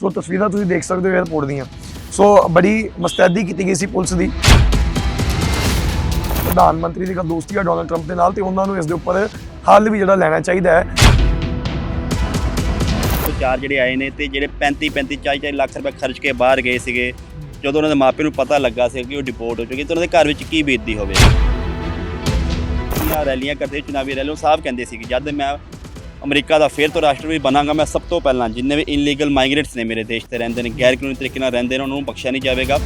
ਸੋ ਤਸਵੀਰਾਂ ਤੁਸੀਂ ਦੇਖ ਸਕਦੇ ਹੋ 에어ਪੋਰਟ ਦੀਆਂ। ਸੋ ਬੜੀ ਮੁਸਤੈਦੀ ਕੀਤੀ ਗਈ ਸੀ ਪੁਲਿਸ ਦੀ। ਪ੍ਰਧਾਨ ਮੰਤਰੀ ਦੀ ਗੱਲ ਦੋਸਤੀ ਆ ਡੋਨਲਡ ਟਰੰਪ ਦੇ ਨਾਲ ਤੇ ਉਹਨਾਂ ਨੂੰ ਇਸ ਦੇ ਉੱਪਰ ਹੱਲ ਵੀ ਜਿਹੜਾ ਲੈਣਾ ਚਾਹੀਦਾ ਹੈ। ਚਾਰ ਜਿਹੜੇ ਆਏ ਨੇ ਤੇ ਜਿਹੜੇ 35 35 40 40 ਲੱਖ ਰੁਪਏ ਖਰਚ ਕੇ ਬਾਹਰ ਗਏ ਸੀਗੇ, ਜਦੋਂ ਉਹਨਾਂ ਦੇ ਮਾਪੇ ਨੂੰ ਪਤਾ ਲੱਗਾ ਸੀ ਕਿ ਉਹ ਡਿਪੋਰਟ ਹੋ ਚੁੱਕੇ, ਤੇ ਉਹਨਾਂ ਦੇ ਘਰ ਵਿੱਚ ਕੀ ਬੀਤਦੀ ਹੋਵੇ। ਇਹਨਾਂ ਰੈਲੀਆਂ ਕਰਦੇ ਚੁਣਾਵੀ ਰੈਲੀਆਂ ਸਾਹਿਬ ਕਹਿੰਦੇ ਸੀ ਕਿ ਜਦ ਮੈਂ ਅਮਰੀਕਾ ਦਾ ਫਿਰ ਤੋਂ ਰਾਸ਼ਟਰਪਤੀ ਬਣਾਂਗਾ ਮੈਂ ਸਭ ਤੋਂ ਪਹਿਲਾਂ। ਜਿੰਨੇ ਵੀ ਇਨਲੀਗਲ ਮਾਈਗ੍ਰੇਟਸ ਨੇ ਮੇਰੇ ਦੇਸ਼ ਤੇ ਰਹਿੰਦੇ ਨੇ ਗੈਰ ਕਾਨੂੰਨੀ ਤਰੀਕੇ ਨਾਲ ਰਹਿੰਦੇ ਨੇ, ਉਹਨਾਂ ਨੂੰ ਬਖਸ਼ਿਆ ਨਹੀਂ ਜਾਵੇਗਾ।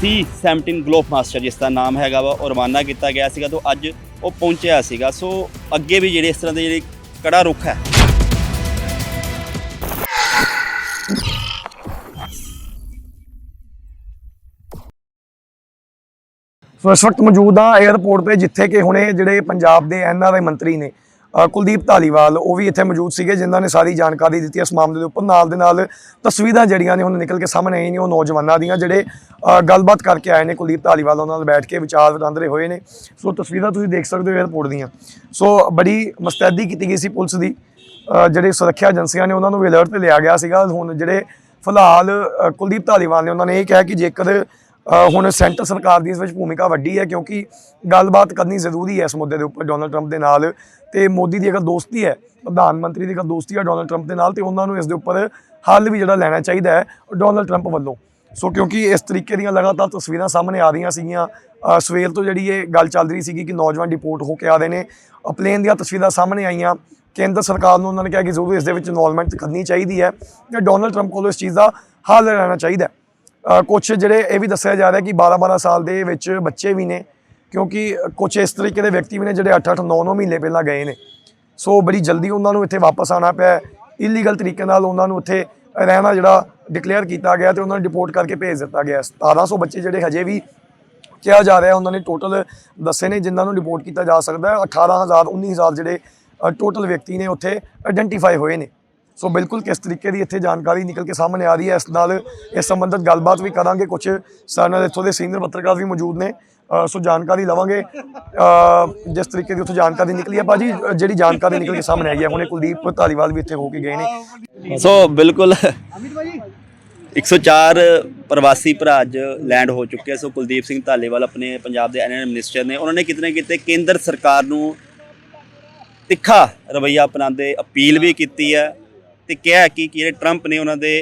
ਸੀ 17 ਗਲੋਬ ਮਾਸਟਰ ਜਿਸ ਦਾ ਨਾਮ ਹੈਗਾ ਵਾ, ਉਹ ਰਵਾਨਾ ਕੀਤਾ ਗਿਆ ਸੀਗਾ ਤੋਂ ਅੱਜ ਉਹ ਪਹੁੰਚਿਆ ਸੀਗਾ। ਸੋ ਅੱਗੇ ਵੀ ਜਿਹੜੇ ਇਸ ਤਰ੍ਹਾਂ ਦੇ ਜਿਹੜੇ ਕੜਾ ਰੁੱਖ ਹੈ ਸੋ ਇਸ ਵਕਤ ਮੌਜੂਦ ਆ 에ਅਰਪੋਰਟ ਤੇ, ਜਿੱਥੇ ਕਿ ਹੁਣੇ ਜਿਹੜੇ ਪੰਜਾਬ ਦੇ ਐਨਆਰਆਈ ਮੰਤਰੀ ਨੇ ਕੁਲਦੀਪ ਧਾਲੀਵਾਲ, ਉਹ ਵੀ ਇੱਥੇ ਮੌਜੂਦ ਸੀਗੇ, ਜਿਨ੍ਹਾਂ ਨੇ ਸਾਰੀ ਜਾਣਕਾਰੀ ਦਿੱਤੀ ਇਸ ਮਾਮਲੇ ਦੇ ਉੱਪਰ। ਨਾਲ ਦੇ ਨਾਲ ਤਸਵੀਰਾਂ ਜਿਹੜੀਆਂ ਨੇ ਹੁਣ ਨਿਕਲ ਕੇ ਸਾਹਮਣੇ ਆਈਆਂ ਨੇ, ਉਹ ਨੌਜਵਾਨਾਂ ਦੀਆਂ, ਜਿਹੜੇ ਗੱਲਬਾਤ ਕਰਕੇ ਆਏ ਨੇ ਕੁਲਦੀਪ ਧਾਲੀਵਾਲ, ਉਹਨਾਂ ਨਾਲ ਬੈਠ ਕੇ ਵਿਚਾਰ ਵਟਾਂਦਰੇ ਹੋਏ ਨੇ। ਸੋ ਤਸਵੀਰਾਂ ਤੁਸੀਂ ਦੇਖ ਸਕਦੇ ਹੋ 에ਅਰਪੋਰਟ ਦੀਆਂ। ਸੋ ਬੜੀ ਮੁਸਤੈਦੀ ਕੀਤੀ ਗਈ ਸੀ ਪੁਲਿਸ ਦੀ। ਜਿਹੜੇ ਸੁਰੱਖਿਆ ਏਜੰਸੀਆਂ ਨੇ, ਉਹਨਾਂ ਨੂੰ ਵੀ ਅਲਰਟ ਤੇ ਲਿਆ ਗਿਆ ਸੀਗਾ। ਹੁਣ ਜਿਹੜੇ ਫਿਲਹਾਲ ਕੁਲਦੀਪ ਧਾਲੀਵਾਲ ਨੇ, ਉਹਨਾਂ ਨੇ ਇਹ ਕਿਹਾ ਕਿ ਜੇਕਰ ਹੁਣ ਸੈਂਟਰ ਸਰਕਾਰ ਦੀ ਇਸ ਵਿੱਚ ਭੂਮਿਕਾ ਵੱਡੀ ਹੈ ਕਿਉਂਕਿ ਗੱਲਬਾਤ ਕਰਨੀ ਜ਼ਰੂਰੀ ਹੈ ਇਸ ਮੁੱਦੇ ਦੇ ਉੱਪਰ ਡੋਨਲਡ ਟਰੰਪ ਦੇ ਨਾਲ ਤੇ ਮੋਦੀ ਦੀ ਅਗਰ ਦੋਸਤੀ ਹੈ, ਪ੍ਰਧਾਨ ਮੰਤਰੀ ਦੀ ਅਗਰ ਦੋਸਤੀ ਹੈ ਡੋਨਲਡ ਟਰੰਪ ਦੇ ਨਾਲ ਤੇ ਉਹਨਾਂ ਨੂੰ ਇਸ ਦੇ ਉੱਪਰ ਹੱਲ ਵੀ ਜਿਹੜਾ ਲੈਣਾ ਚਾਹੀਦਾ ਹੈ ਡੋਨਲਡ ਟਰੰਪ ਵੱਲੋਂ। ਸੋ ਕਿਉਂਕਿ ਇਸ ਤਰੀਕੇ ਦੀਆਂ ਲਗਾਤਾਰ ਤਸਵੀਰਾਂ ਸਾਹਮਣੇ ਆ ਰਹੀਆਂ ਸੀਗੀਆਂ ਸਵੇਰ ਤੋਂ ਜਿਹੜੀ ਇਹ ਗੱਲ ਚੱਲ ਰਹੀ ਸੀਗੀ ਕਿ ਨੌਜਵਾਨ ਡਿਪੋਰਟ ਹੋ ਕੇ ਆ ਰਹੇ ਨੇ ਪਲੇਨ ਦੀਆਂ ਤਸਵੀਰਾਂ ਸਾਹਮਣੇ ਆਈਆਂ, ਕੇਂਦਰ ਸਰਕਾਰ ਨੂੰ ਉਹਨਾਂ ਨੇ ਕਿਹਾ ਕਿ ਜ਼ਰੂਰ ਇਸ ਦੇ ਵਿੱਚ ਇਨਵੋਲਵਮੈਂਟ ਕਰਨੀ ਚਾਹੀਦੀ ਹੈ ਤੇ ਡੋਨਲਡ ਟਰੰਪ ਕੋਲੋਂ ਇਸ ਚੀਜ਼ ਦਾ ਹੱਲ ਲੈਣਾ ਚਾਹੀਦਾ ਹੈ ਕੁਛ ਜਿਹੜੇ ਇਹ ਵੀ ਦੱਸਿਆ ਜਾ ਰਿਹਾ ਕਿ 12-12 ਸਾਲ ਦੇ ਵਿੱਚ ਬੱਚੇ ਵੀ ਨੇ, ਕਿਉਂਕਿ ਕੁਛ ਇਸ ਤਰੀਕੇ ਦੇ ਵਿਅਕਤੀ ਵੀ ਨੇ ਜਿਹੜੇ 8-8 9-9 ਮਹੀਨੇ ਪਹਿਲਾਂ ਗਏ ਨੇ। ਸੋ ਬੜੀ ਜਲਦੀ ਉਹਨਾਂ ਨੂੰ ਇੱਥੇ ਵਾਪਸ ਆਉਣਾ ਪਿਆ ਇਲੀਗਲ ਤਰੀਕੇ ਨਾਲ ਉਹਨਾਂ ਨੂੰ ਉੱਥੇ ਰਹਿਣਾ ਜਿਹੜਾ ਡਿਕਲੇਅਰ ਕੀਤਾ ਗਿਆ ਤੇ ਉਹਨਾਂ ਨੂੰ ਡਿਪੋਰਟ ਕਰਕੇ ਭੇਜ ਦਿੱਤਾ ਗਿਆ 1700 ਬੱਚੇ ਜਿਹੜੇ ਹਜੇ ਵੀ ਕਿਹਾ ਜਾ ਰਿਹਾ, ਉਹਨਾਂ ਨੇ ਟੋਟਲ ਦੱਸੇ ਨੇ ਜਿਨ੍ਹਾਂ ਨੂੰ ਡਿਪੋਰਟ ਕੀਤਾ ਜਾ ਸਕਦਾ ਹੈ। 18000 19000 ਜਿਹੜੇ ਟੋਟਲ ਵਿਅਕਤੀ ਨੇ ਉੱਥੇ ਆਇਡੈਂਟੀਫਾਈ ਹੋਏ ਨੇ। ਸੋ ਬਿਲਕੁਲ ਕਿਸ ਤਰੀਕੇ ਦੀ ਇੱਥੇ ਜਾਣਕਾਰੀ ਨਿਕਲ ਕੇ ਸਾਹਮਣੇ ਆ ਰਹੀ ਹੈ ਇਸ ਨਾਲ ਇਸ ਸੰਬੰਧਤ ਗੱਲਬਾਤ ਵੀ ਕਰਾਂਗੇ ਕੁਝ ਸਾਡੇ ਨਾਲ ਇੱਥੋਂ ਦੇ ਸੀਨੀਅਰ ਪੱਤਰਕਾਰ ਵੀ ਮੌਜੂਦ ਨੇ ਸੋ ਜਾਣਕਾਰੀ ਲਵਾਂਗੇ। ਜਿਸ ਤਰੀਕੇ ਦੀ ਉੱਥੋਂ ਜਾਣਕਾਰੀ ਨਿਕਲੀ ਹੈ ਭਾਜੀ ਅ, ਜਿਹੜੀ ਜਾਣਕਾਰੀ ਨਿਕਲ ਕੇ ਸਾਹਮਣੇ ਆਈ ਹੈ ਹੁਣੇ ਕੁਲਦੀਪ ਧਾਲੀਵਾਲ ਵੀ ਇੱਥੇ ਹੋ ਕੇ ਗਏ ਨੇ। ਸੋ ਬਿਲਕੁਲ 104 ਪ੍ਰਵਾਸੀ ਭਰਾ ਅੱਜ ਲੈਂਡ ਹੋ ਚੁੱਕੇ ਆ। ਸੋ ਕੁਲਦੀਪ ਸਿੰਘ ਧਾਲੀਵਾਲ ਆਪਣੇ ਪੰਜਾਬ ਦੇ ਐਨਐਨ ਮਿਨਿਸਟਰ ਨੇ। ਉਹਨਾਂ ਨੇ ਕਿਤੇ ਨਾ ਕਿਤੇ ਕੇਂਦਰ ਸਰਕਾਰ ਨੂੰ ਤਿੱਖਾ ਰਵਈਆ ਅਪਣਾਉਂਦੇ ਅਪੀਲ ਵੀ ਕੀਤੀ ਹੈ। ਤੇ ਕਿਹਾ ਕਿ ਜਿਹੜੇ ਟਰੰਪ ਨੇ ਉਹਨਾਂ ਦੇ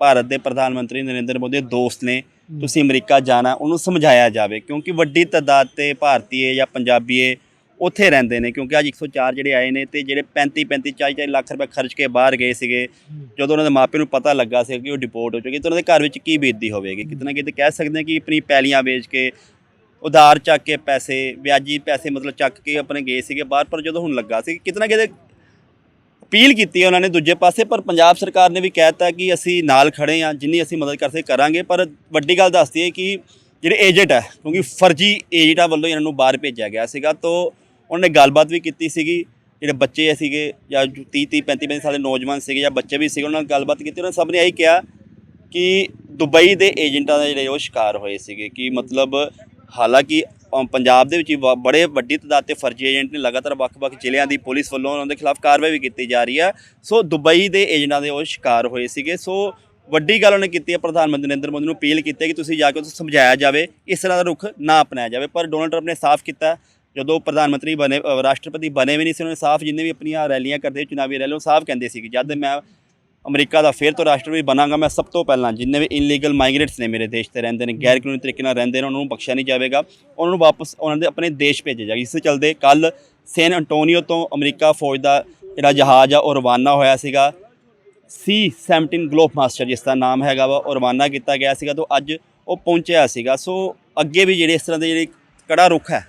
ਭਾਰਤ ਦੇ ਪ੍ਰਧਾਨ ਮੰਤਰੀ ਨਰਿੰਦਰ ਮੋਦੀ ਦੇ ਦੋਸਤ ਨੇ ਤੁਸੀਂ ਅਮਰੀਕਾ ਜਾਣਾ ਉਹਨੂੰ ਸਮਝਾਇਆ ਜਾਵੇ ਕਿਉਂਕਿ ਵੱਡੀ ਤਾਦਾਦ ਤੇ ਭਾਰਤੀਏ ਜਾਂ ਪੰਜਾਬੀਏ ਉੱਥੇ ਰਹਿੰਦੇ ਨੇ ਕਿਉਂਕਿ ਅੱਜ 104 ਜਿਹੜੇ ਆਏ ਨੇ ਤੇ ਜਿਹੜੇ 35 35 40 40 ਲੱਖ ਰੁਪਏ ਖਰਚ ਕੇ ਬਾਹਰ ਗਏ ਸੀਗੇ ਜਦੋਂ ਉਹਨਾਂ ਦੇ ਮਾਪੇ ਨੂੰ ਪਤਾ ਲੱਗਾ ਸੀ ਕਿ ਉਹ ਡਿਪੋਰਟ ਹੋ ਚੁੱਕੇ ਤੇ ਉਹਨਾਂ ਦੇ ਘਰ ਵਿੱਚ ਕੀ ਬੀਤਦੀ ਹੋਵੇਗੀ? ਕਿਤੇ ਨਾ ਕਿਤੇ ਕਹਿ ਸਕਦੇ ਹਾਂ ਕਿ ਆਪਣੀ ਪੈਲੀਆਂ ਵੇਚ ਕੇ ਉਧਾਰ ਚੱਕ ਕੇ ਪੈਸੇ ਵਿਆਜੀ ਪੈਸੇ ਮਤਲਬ ਚੱਕ ਕੇ ਆਪਣੇ ਗਏ ਸੀਗੇ ਬਾਹਰ ਪਰ ਜਦੋਂ ਹੁਣ ਲੱਗਾ ਸੀ ਕਿ ਕਿਤੇ ਨਾ ਕਿਤੇ ਅਪੀਲ ਕੀਤੀ ਹੈ ਉਹਨਾਂ ਨੇ ਦੂਜੇ ਪਾਸੇ, ਪਰ ਪੰਜਾਬ ਸਰਕਾਰ ਨੇ ਵੀ ਕਹਿਤਾ ਕਿ ਅਸੀਂ ਨਾਲ ਖੜੇ ਹਾਂ, ਜਿੰਨੀ ਅਸੀਂ ਮਦਦ ਕਰ ਸਕਦੇ ਕਰਾਂਗੇ। ਪਰ ਵੱਡੀ ਗੱਲ ਦੱਸਦੀ ਹੈ ਕਿ ਜਿਹੜੇ ਏਜੰਟ ਹੈ, ਕਿਉਂਕਿ ਫਰਜ਼ੀ ਏਜੰਟਾਂ ਵੱਲੋਂ ਇਹਨਾਂ ਨੂੰ ਬਾਹਰ ਭੇਜਿਆ ਗਿਆ ਸੀਗਾ, ਤੋਂ ਉਹਨਾਂ ਨੇ ਗੱਲਬਾਤ ਵੀ ਕੀਤੀ ਸੀਗੀ। ਜਿਹੜੇ ਬੱਚੇ ਸੀਗੇ ਜਾਂ 30 30 35 35 ਸਾਲ ਦੇ ਨੌਜਵਾਨ ਸੀਗੇ ਜਾਂ ਬੱਚੇ ਵੀ ਸੀਗੇ, ਉਹਨਾਂ ਨਾਲ ਗੱਲਬਾਤ ਕੀਤੀ। ਉਹਨਾਂ ਸਭ ਨੇ ਇਹੀ ਕਿਹਾ ਕਿ ਦੁਬਈ ਦੇ ਏਜੰਟਾਂ ਦੇ ਜਿਹੜੇ ਉਹ ਸ਼ਿਕਾਰ ਹੋਏ ਸੀਗੇ, ਕਿ ਮਤਲਬ ਹਾਲਾਂਕਿ ਪੰਜਾਬ ਦੇ ਵਿੱਚ ਵੀ ਬੜੇ ਵੱਡੀ ਤਾਦਾਦ ਤੇ ਫਰਜ਼ੀ ਏਜੰਟ ਨੇ ਲਗਾਤਾਰ ਵੱਖ-ਵੱਖ ਜ਼ਿਲ੍ਹਿਆਂ ਦੀ ਪੁਲਿਸ ਵੱਲੋਂ ਉਹਨਾਂ ਦੇ ਖਿਲਾਫ ਕਾਰਵਾਈ ਵੀ ਕੀਤੀ ਜਾ ਰਹੀ ਹੈ। ਸੋ ਦੁਬਈ ਦੇ ਏਜੰਟਾਂ ਦੇ ਉਹ ਸ਼ਿਕਾਰ ਹੋਏ ਸੀਗੇ। ਸੋ ਵੱਡੀ ਗੱਲ ਉਹਨੇ ਕੀਤੀ ਹੈ, ਪ੍ਰਧਾਨ ਮੰਤਰੀ ਨਰਿੰਦਰ ਮੋਦੀ ਨੂੰ ਅਪੀਲ ਕੀਤੀ ਹੈ ਕਿ ਤੁਸੀਂ ਜਾ ਕੇ ਉੱਥੇ ਸਮਝਾਇਆ ਜਾਵੇ, ਇਸ ਤਰ੍ਹਾਂ ਦਾ ਰੁਖ ਨਾ ਅਪਣਾਇਆ ਜਾਵੇ। ਪਰ ਡੋਨਲਡ ਟਰੰਪ ਨੇ ਸਾਫ਼ ਕੀਤਾ, ਜਦੋਂ ਪ੍ਰਧਾਨ ਮੰਤਰੀ ਬਣੇ ਰਾਸ਼ਟਰਪਤੀ ਬਣੇ ਵੀ ਨਹੀਂ ਸੀ, ਉਹਨਾਂ ਨੇ ਸਾਫ਼ ਜਿੰਨੇ ਵੀ ਆਪਣੀਆਂ ਰੈਲੀਆਂ ਕਰਦੇ ਚੁਣਾਵੀ ਰੈਲੀਆਂ, ਉਹ ਸਾਫ਼ ਕਹਿੰਦੇ ਸੀ ਕਿ ਜਦ ਮੈਂ ਅਮਰੀਕਾ ਦਾ ਫਿਰ ਤੋਂ ਰਾਸ਼ਟਰਪਤੀ ਬਣਾਂਗਾ ਮੈਂ ਸਭ ਤੋਂ ਪਹਿਲਾਂ। ਜਿੰਨੇ ਵੀ ਇਨਲੀਗਲ ਮਾਈਗ੍ਰੇਟਸ ਨੇ ਮੇਰੇ ਦੇਸ਼ ਤੇ ਰਹਿੰਦੇ ਨੇ ਗੈਰ ਕਾਨੂੰਨੀ ਤਰੀਕੇ ਨਾਲ ਰਹਿੰਦੇ ਨੇ, ਉਹਨਾਂ ਨੂੰ ਬਖਸ਼ਿਆ ਨਹੀਂ ਜਾਵੇਗਾ। ਉਹਨਾਂ ਨੂੰ ਵਾਪਸ, ਉਹਨਾਂ ਦੇ ਆਪਣੇ ਦੇਸ਼ ਭੇਜਿਆ ਜਾਏਗਾ ਇਸ ਦੇ ਚਲਦੇ ਕੱਲ ਸੈਨ ਅੰਟੋਨੀਓ ਤੋਂ ਅਮਰੀਕਾ ਫੌਜ ਦਾ ਜਿਹੜਾ ਜਹਾਜ਼ ਆ, ਉਹ ਰਵਾਨਾ ਹੋਇਆ ਸੀਗਾ। ਸੀ 17 ਗਲੋਬ ਮਾਸਟਰ ਜਿਸ ਦਾ ਨਾਮ ਹੈਗਾ ਵਾ, ਉਹ ਰਵਾਨਾ ਕੀਤਾ ਗਿਆ ਸੀਗਾ ਤੋਂ ਅੱਜ ਉਹ ਪਹੁੰਚਿਆ ਸੀਗਾ। ਸੋ ਅੱਗੇ ਵੀ ਜਿਹੜੇ ਇਸ ਤਰ੍ਹਾਂ ਦੇ ਜਿਹੜੇ ਕੜਾ ਰੁੱਖ ਹੈ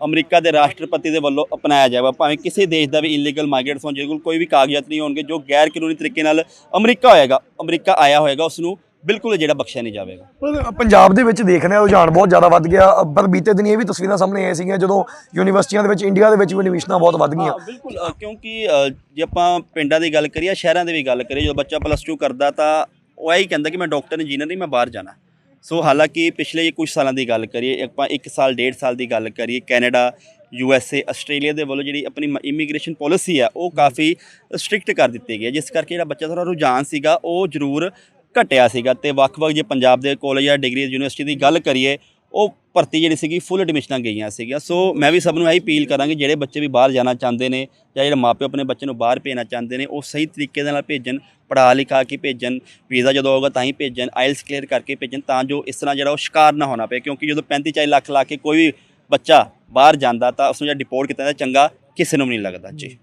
ਅਮਰੀਕਾ ਦੇ ਰਾਸ਼ਟਰਪਤੀ ਦੇ ਵੱਲੋਂ ਅਪਣਾਇਆ ਜਾਏਗਾ ਭਾਵੇਂ ਕਿਸੇ ਦੇਸ਼ ਦਾ ਵੀ ਇਲੀਗਲ ਮਾਈਗ੍ਰੇਟਸ ਹੋਣ ਜਿਹਦੇ ਕੋਲ ਕੋਈ ਵੀ ਕਾਗਜ਼ਾਤ ਨਹੀਂ ਹੋਣਗੇ ਜੋ ਗੈਰ ਕਾਨੂੰਨੀ ਤਰੀਕੇ ਨਾਲ ਅਮਰੀਕਾ ਹੋਏਗਾ ਅਮਰੀਕਾ ਆਇਆ ਹੋਏਗਾ ਉਸ ਨੂੰ ਬਿਲਕੁਲ ਜਿਹੜਾ ਬਖਸ਼ਿਆ ਨਹੀਂ ਜਾਵੇਗਾ। ਪੰਜਾਬ ਦੇ ਵਿੱਚ ਦੇਖਣਾ ਹੈ ਰੁਝਾਨ ਬਹੁਤ ਜ਼ਿਆਦਾ ਵੱਧ ਗਿਆ। ਪਰ ਬੀਤੇ ਦਿਨ ਇਹ ਵੀ ਤਸਵੀਰਾਂ ਸਾਹਮਣੇ ਆਈਆਂ ਸੀਗੀਆਂ ਜਦੋਂ ਯੂਨੀਵਰਸਿਟੀਆਂ ਦੇ ਵਿੱਚ ਇੰਡੀਆ ਦੇ ਵਿੱਚ ਵੀ ਐਡਮਿਸ਼ਨਾਂ ਬਹੁਤ ਵੱਧ ਗਈਆਂ। ਬਿਲਕੁਲ ਕਿਉਂਕਿ ਜੇ ਆਪਾਂ ਪਿੰਡਾਂ ਦੀ ਗੱਲ ਕਰੀਏ ਸ਼ਹਿਰਾਂ ਦੀ ਵੀ ਗੱਲ ਕਰੀਏ ਜਦੋਂ ਬੱਚਾ ਪਲੱਸ 2 ਕਰਦਾ ਤਾਂ ਉਹ ਇਹੀ ਕਹਿੰਦਾ ਕਿ ਮੈਂ ਡਾਕਟਰ ਇੰਜੀਨੀਅਰ ਨਹੀਂ ਮੈਂ ਬਾਹਰ ਜਾਣਾ। ਸੋ ਹਾਲਾਂਕਿ ਪਿਛਲੇ ਕੁਝ ਸਾਲਾਂ ਦੀ ਗੱਲ ਕਰੀਏ, ਆਪਾਂ 1 ਸਾਲ 1.5 ਸਾਲ ਦੀ ਗੱਲ ਕਰੀਏ, Canada, U S A, Australia ਦੇ ਵੱਲੋਂ ਜਿਹੜੀ ਆਪਣੀ ਇਮੀਗ੍ਰੇਸ਼ਨ ਪਾਲਿਸੀ ਹੈ ਉਹ ਕਾਫੀ ਸਟ੍ਰਿਕਟ ਕਰ ਦਿੱਤੀ ਗਈ ਹੈ, ਜਿਸ ਕਰਕੇ ਜਿਹੜਾ ਬੱਚਾ ਥੋੜਾ ਰੁਝਾਨ ਸੀਗਾ, ਉਹ ਜ਼ਰੂਰ ਘਟਿਆ ਸੀਗਾ। ਤੇ ਵੱਖ-ਵੱਖ ਜੇ ਪੰਜਾਬ ਦੇ ਕਾਲਜ ਜਾਂ ਡਿਗਰੀ ਯੂਨੀਵਰਸਿਟੀ ਦੀ ਗੱਲ ਕਰੀਏ ਉਹ ਭਰਤੀ ਜਿਹੜੀ ਸੀਗੀ ਫੁੱਲ ਐਡਮਿਸ਼ਨਾਂ ਗਈਆਂ ਸੀਗੀਆਂ। ਸੋ ਮੈਂ ਵੀ ਸਭ ਨੂੰ ਇਹੀ ਅਪੀਲ ਕਰਾਂਗੇ, ਜਿਹੜੇ ਬੱਚੇ ਵੀ ਬਾਹਰ ਜਾਣਾ ਚਾਹੁੰਦੇ ਨੇ ਜਾਂ ਜਿਹੜੇ ਮਾਪੇ ਆਪਣੇ ਬੱਚੇ ਨੂੰ ਬਾਹਰ ਭੇਜਣਾ ਚਾਹੁੰਦੇ ਨੇ, ਉਹ ਸਹੀ ਤਰੀਕੇ ਦੇ ਨਾਲ ਭੇਜਣ, ਪੜ੍ਹਾ ਲਿਖਾ ਕੇ ਭੇਜਣ, ਵੀਜ਼ਾ ਜਦੋਂ ਆਊਗਾ ਤਾਂ ਹੀ ਭੇਜਣ ਆਇਲਸ ਕਲੀਅਰ ਕਰਕੇ ਭੇਜਣ, ਤਾਂ ਜੋ ਇਸ ਤਰ੍ਹਾਂ ਜਿਹੜਾ ਉਹ ਸ਼ਿਕਾਰ ਨਾ ਹੋਣਾ ਪਏ। ਕਿਉਂਕਿ ਜਦੋਂ 35 40 ਲੱਖ ਲਾ ਕੇ ਕੋਈ ਵੀ ਬੱਚਾ ਬਾਹਰ ਜਾਂਦਾ ਤਾਂ ਉਸ ਨੂੰ ਜਿਹੜਾ ਡਿਪੋਰਟ ਕੀਤਾ ਜਾਂਦਾ ਚੰਗਾ ਕਿਸੇ ਨੂੰ ਵੀ ਨਹੀਂ ਲੱਗਦਾ। ਜੀ।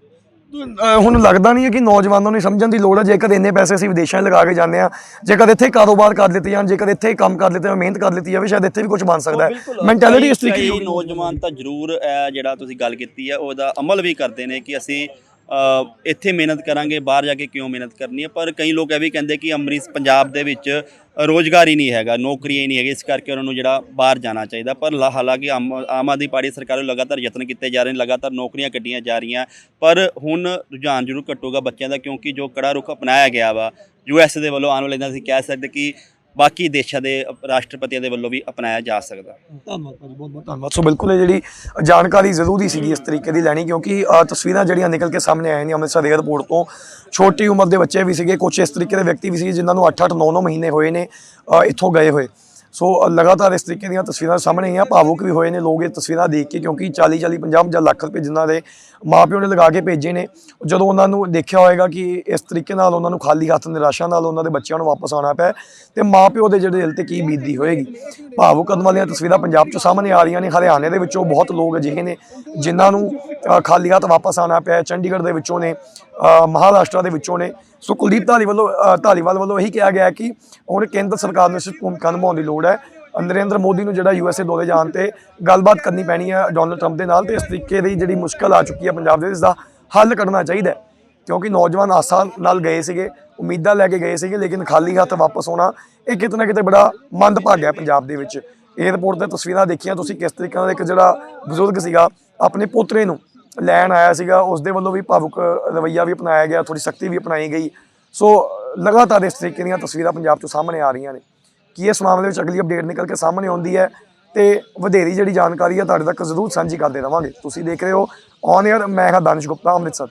ਅਹ ਹੁਣ ਲੱਗਦਾ ਨਹੀਂ ਹੈ ਕਿ ਨੌਜਵਾਨਾਂ ਨੂੰ ਸਮਝਣ ਦੀ ਲੋੜ ਹੈ। ਜੇਕਰ ਇੰਨੇ ਪੈਸੇ ਅਸੀਂ ਵਿਦੇਸ਼ਾਂ 'ਚ ਲਗਾ ਕੇ ਜਾਂਦੇ ਆ ਜੇਕਰ ਇੱਥੇ ਕਾਰੋਬਾਰ ਕਰ ਲਿੱਤੇ ਜਾਣ ਜੇਕਰ ਇੱਥੇ ਕੰਮ ਕਰ ਲਿੱਤੇ ਜਾਣ ਮਿਹਨਤ ਕਰ ਲਿੱਤੀ ਜਾਵੇ ਸ਼ਾਇਦ ਇੱਥੇ ਵੀ ਕੁਝ ਬਣ ਸਕਦਾ ਹੈ। ਮੈਂਟੈਲਿਟੀ ਇਸ ਤਰੀਕੇ ਦੀ ਕਈ ਹੋਣੀ ਨੌਜਵਾਨ ਤਾਂ ਜ਼ਰੂਰ ਇਹ ਜਿਹੜਾ ਤੁਸੀਂ ਗੱਲ ਕੀਤੀ ਹੈ ਉਹਦਾ ਅਮਲ ਵੀ ਕਰਦੇ ਨੇ ਕਿ ਅਸੀਂ ਇੱਥੇ ਮਿਹਨਤ ਕਰਾਂਗੇ, ਬਾਹਰ ਜਾ ਕੇ ਕਿਉਂ ਮਿਹਨਤ ਕਰਨੀ ਹੈ? ਪਰ ਕਈ ਲੋਕ ਇਹ ਵੀ ਕਹਿੰਦੇ ਕਿ ਅੰਮ੍ਰਿਤ ਪੰਜਾਬ ਦੇ ਵਿੱਚ ਰੋਜ਼ਗਾਰ ਹੀ ਨਹੀਂ ਹੈਗਾ, ਨੌਕਰੀਆਂ ਹੀ ਨਹੀਂ ਹੈਗੀ ਇਸ ਕਰਕੇ ਉਹਨਾਂ ਨੂੰ ਜਿਹੜਾ ਬਾਹਰ ਜਾਣਾ ਚਾਹੀਦਾ। ਪਰ ਲਾ- ਹਾਲਾਂਕਿ ਆਮ ਆਮ ਆਦਮੀ ਪਾਰਟੀ ਸਰਕਾਰ ਵੱਲੋਂ ਲਗਾਤਾਰ ਯਤਨ ਕੀਤੇ ਜਾ ਰਹੇ ਨੇ, ਲਗਾਤਾਰ ਨੌਕਰੀਆਂ ਕੱਢੀਆਂ ਜਾ ਰਹੀਆਂ। ਪਰ ਹੁਣ ਰੁਝਾਨ ਜ਼ਰੂਰ ਘਟੂਗਾ ਬੱਚਿਆਂ ਦਾ, ਕਿਉਂਕਿ ਜੋ ਕੜਾ ਰੁਖ ਅਪਣਾਇਆ ਗਿਆ ਵਾ, ਯੂ ਐਸ ਦੇ ਵੱਲੋਂ ਆਉਣ ਵਾਲੇ ਦਿਨਾਂ ਅਸੀਂ ਕਹਿ ਸਕਦੇ ਕਿ ਬਾਕੀ ਦੇਸ਼ਾਂ ਦੇ ਰਾਸ਼ਟਰਪਤੀਆਂ ਦੇ ਵੱਲੋਂ ਵੀ ਅਪਣਾਇਆ ਜਾ ਸਕਦਾ। ਧੰਨਵਾਦ ਭਾਜੀ ਬਹੁਤ ਬਹੁਤ ਧੰਨਵਾਦ। ਸੋ ਬਿਲਕੁਲ ਇਹ ਜਿਹੜੀ ਜਾਣਕਾਰੀ ਜ਼ਰੂਰੀ ਸੀਗੀ ਇਸ ਤਰੀਕੇ ਦੀ ਲੈਣੀ, ਕਿਉਂਕਿ ਤਸਵੀਰਾਂ ਜਿਹੜੀਆਂ ਨਿਕਲ ਕੇ ਸਾਹਮਣੇ ਆਈਆਂ ਨੇ ਅੰਮ੍ਰਿਤਸਰ 에ਅਰਪੋਰਟ ਤੋਂ, ਛੋਟੀ ਉਮਰ ਦੇ ਬੱਚੇ ਵੀ ਸੀਗੇ ਕੁਝ ਇਸ ਤਰੀਕੇ ਦੇ ਵਿਅਕਤੀ ਵੀ ਸੀਗੇ ਜਿਨ੍ਹਾਂ ਨੂੰ 8-8 9-9 ਮਹੀਨੇ ਹੋਏ ਨੇ ਇੱਥੋਂ ਗਏ ਹੋਏ। ਸੋ ਲਗਾਤਾਰ ਇਸ ਤਰੀਕੇ ਦੀਆਂ ਤਸਵੀਰਾਂ ਸਾਹਮਣੇ ਆਈਆਂ, ਭਾਵੁਕ ਵੀ ਹੋਏ ਨੇ ਲੋਕ ਇਹ ਤਸਵੀਰਾਂ ਦੇਖ ਕੇ ਕਿਉਂਕਿ 40 40 50 50 ਲੱਖ ਰੁਪਏ ਜਿਨ੍ਹਾਂ ਦੇ ਮਾਪਿਓ ਨੇ ਲਗਾ ਕੇ ਭੇਜੇ ਨੇ। ਜਦੋਂ ਉਹਨਾਂ ਨੂੰ ਦੇਖਿਆ ਹੋਏਗਾ ਕਿ ਇਸ ਤਰੀਕੇ ਨਾਲ ਉਹਨਾਂ ਨੂੰ ਖਾਲੀ ਹੱਥ ਨਿਰਾਸ਼ਾ ਨਾਲ ਉਹਨਾਂ ਦੇ ਬੱਚਿਆਂ ਨੂੰ ਵਾਪਸ ਆਉਣਾ ਪਿਆ ਤੇ ਮਾਪਿਓ ਦੇ ਜਿਹੜੇ ਦਿਲ ਤੇ ਕੀ ਬੀਤਦੀ ਹੋਏਗੀ। ਭਾਵੁਕ ਕਦਮ ਵਾਲੀਆਂ ਤਸਵੀਰਾਂ ਪੰਜਾਬ ਤੋਂ ਸਾਹਮਣੇ ਆ ਰਹੀਆਂ ਨੇ। ਹਰਿਆਣੇ ਦੇ ਵਿੱਚੋਂ ਬਹੁਤ ਲੋਕ ਅਜਿਹੇ ਨੇ ਜਿਨ੍ਹਾਂ ਨੂੰ ਖਾਲੀ ਹੱਥ ਵਾਪਸ ਆਉਣਾ ਪਿਆ ਚੰਡੀਗੜ੍ਹ ਦੇ ਵਿੱਚੋਂ ਨੇ ਮਹਾਰਾਸ਼ਟਰ ਦੇ ਵਿੱਚੋਂ ਨੇ। ਸੋ ਕੁਲਦੀਪ ਧਾਲੀ ਵੱਲੋਂ ਧਾਲੀਵਾਲ ਵੱਲੋਂ ਇਹੀ ਕਿਹਾ ਗਿਆ ਕਿ ਹੁਣ ਕੇਂਦਰ ਸਰਕਾਰ ਨੂੰ ਇਸ ਭੂਮਿਕਾ ਨਿਭਾਉਣ ਦੀ ਲੋੜ ਹੈ। ਨਰਿੰਦਰ ਮੋਦੀ ਨੂੰ ਜਿਹੜਾ ਯੂਐਸਏ ਦੌਰੇ ਜਾਣ ਤੇ ਗੱਲਬਾਤ ਕਰਨੀ ਪੈਣੀ ਹੈ ਡੋਨਲਡ ਟਰੰਪ ਦੇ ਨਾਲ ਤੇ ਇਸ ਤਰੀਕੇ ਦੀ ਜਿਹੜੀ ਮੁਸ਼ਕਲ ਆ ਚੁੱਕੀ ਹੈ ਪੰਜਾਬ ਦੇ ਇਸ ਦਾ ਹੱਲ ਕੱਢਣਾ ਚਾਹੀਦਾ ਕਿਉਂਕਿ ਨੌਜਵਾਨ ਆਸਾਂ ਨਾਲ ਗਏ ਸੀਗੇ, ਉਮੀਦਾਂ ਲੈ ਕੇ ਗਏ ਸੀਗੇ, ਲੇਕਿਨ ਖਾਲੀ ਹੱਥ ਵਾਪਸ ਆਉਣਾ ਇਹ ਕਿਤੇ ਨਾ ਕਿਤੇ ਬੜਾ ਮੰਦਭਾਗਾ ਹੈ ਪੰਜਾਬ ਦੇ ਵਿੱਚ। 에ਅਰਪੋਰਟ ਤੇ ਤਸਵੀਰਾਂ ਦੇਖੀਆਂ ਤੁਸੀਂ ਕਿਸ ਤਰੀਕੇ ਨਾਲ ਇੱਕ ਜਿਹੜਾ ਬਜ਼ੁਰਗ ਸੀਗਾ, ਆਪਣੇ ਪੋਤਰੇ ਨੂੰ ਲੈਣ ਆਇਆ ਸੀਗਾ ਉਸ ਦੇ ਵੱਲੋਂ ਵੀ ਭਾਵੁਕ ਰਵੱਈਆ ਵੀ ਅਪਣਾਇਆ ਗਿਆ ਥੋੜੀ ਸਖਤੀ ਵੀ ਅਪਣਾਈ ਗਈ। ਸੋ ਲਗਾਤਾਰ ਇਸ ਤਰੀਕੇ ਦੀਆਂ ਤਸਵੀਰਾਂ ਪੰਜਾਬ ਤੋਂ ਸਾਹਮਣੇ ਆ ਰਹੀਆਂ ਨੇ। ਕੀ ਇਸ ਮਾਮਲੇ ਵਿੱਚ ਅਗਲੀ ਅਪਡੇਟ ਨਿਕਲ ਕੇ ਸਾਹਮਣੇ ਆਉਂਦੀ ਹੈ? ਤੇ ਵਧੇਰੀ ਜਿਹੜੀ ਜਾਣਕਾਰੀ ਹੈ, ਤੁਹਾਡੇ ਤੱਕ ਜ਼ਰੂਰ ਸਾਂਝੀ ਕਰਦੇ ਰਵਾਂਗੇ। ਤੁਸੀਂ ਦੇਖ ਰਹੇ ਹੋ ਔਨ 에ਅਰ ਮੈਂ ਹਾਂ ਦਾਨਿਸ਼ ਗੁਪਤਾ, ਅੰਮ੍ਰਿਤਸਰ।